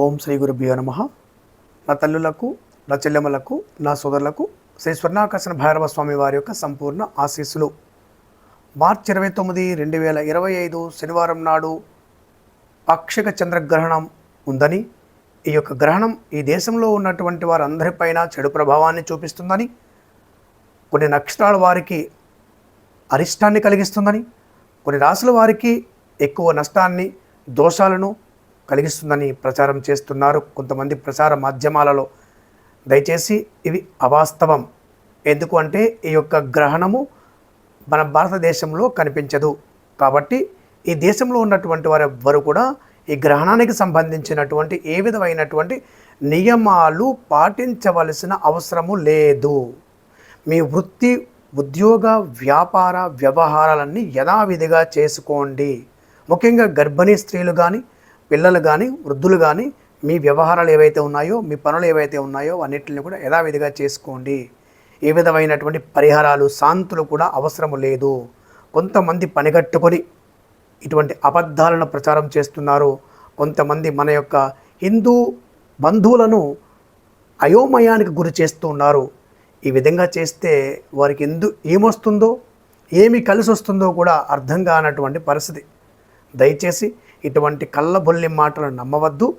ఓం శ్రీ గురుభ్యో నమ. నా తల్లులకు నా చెల్లెమ్మలకు నా సోదరులకు శ్రీ స్వర్ణాకర్షణ భైరవ స్వామి వారి యొక్క సంపూర్ణ ఆశీస్సులు. మార్చి ఇరవై తొమ్మిది రెండు వేల ఇరవై ఐదు శనివారం నాడు పాక్షిక చంద్రగ్రహణం ఉందని ఈ యొక్క గ్రహణం ఈ దేశంలో ఉన్నటువంటి వారందరిపైన చెడు ప్రభావాన్ని చూపిస్తుందని కొన్ని నక్షత్రాల వారికి అరిష్టాన్ని కలిగిస్తుందని కొన్ని రాసుల వారికి ఎక్కువ నష్టాన్ని దోషాలను కలిగిస్తుందని ప్రచారం చేస్తున్నారు. కొంతమంది ప్రచార మాధ్యమాలలో దయచేసి ఇవి అవాస్తవం. ఎందుకు అంటే ఈ యొక్క గ్రహణము మన భారతదేశంలో కనిపించదు. కాబట్టి ఈ దేశంలో ఉన్నటువంటి వారు ఎవ్వరు కూడా ఈ గ్రహణానికి సంబంధించినటువంటి ఏ విధమైనటువంటి నియమాలు పాటించవలసిన అవసరము లేదు. మీ వృత్తి ఉద్యోగ వ్యాపార వ్యవహారాలన్నీ యథావిధిగా చేసుకోండి. ముఖ్యంగా గర్భిణీ స్త్రీలు కానీ పిల్లలు కానీ వృద్ధులు కానీ మీ వ్యవహారాలు ఏవైతే ఉన్నాయో మీ పనులు ఏవైతే ఉన్నాయో అన్నిటిని కూడా యథావిధిగా చేసుకోండి. ఏ విధమైనటువంటి పరిహారాలు శాంతులు కూడా అవసరం లేదు. కొంతమంది పనిగట్టుకొని ఇటువంటి అబద్ధాలను ప్రచారం చేస్తున్నారు. కొంతమంది మన యొక్క హిందూ బంధువులను అయోమయానికి గురి చేస్తూ ఉన్నారు. ఈ విధంగా చేస్తే వారికి ఎందు ఏమొస్తుందో ఏమి కలిసి వస్తుందో కూడా అర్థం కానటువంటి పరిస్థితి. దయచేసి ఇటువంటి కళ్ళబొల్లి మాటలు నమ్మవద్దు.